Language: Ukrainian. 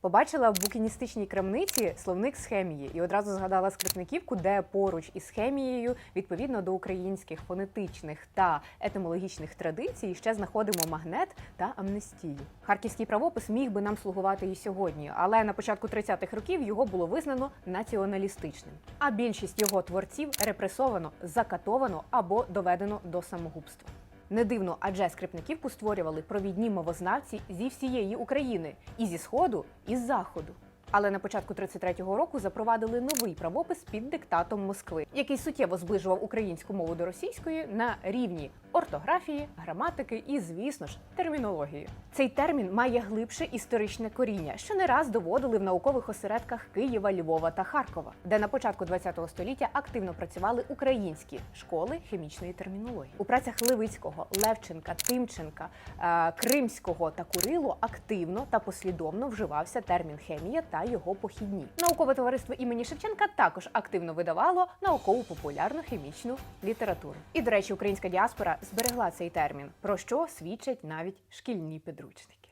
Побачила в букіністичній крамниці словник з хемії і одразу згадала скрипниківку, де поруч із хемією, відповідно до українських фонетичних та етимологічних традицій, ще знаходимо магнет та амнестію. Харківський правопис міг би нам слугувати і сьогодні, але на початку 30-х років його було визнано націоналістичним. А більшість його творців репресовано, закатовано або доведено до самогубства. Не дивно, адже скрипниківку створювали провідні мовознавці зі всієї України і зі сходу, і з заходу. Але на початку 33-го року запровадили новий правопис під диктатом Москви, який суттєво зближував українську мову до російської на рівні ортографії, граматики і, звісно ж, термінології. Цей термін має глибше історичне коріння, що не раз доводили в наукових осередках Києва, Львова та Харкова, де на початку ХХ століття активно працювали українські школи хімічної термінології. У працях Левицького, Левченка, Тимченка, е, Кримського та Курило активно та послідовно вживався термін хемія його похідні. Наукове товариство імені Шевченка також активно видавало наукову популярну хімічну літературу. І, до речі, українська діаспора зберегла цей термін, про що свідчать навіть шкільні підручники.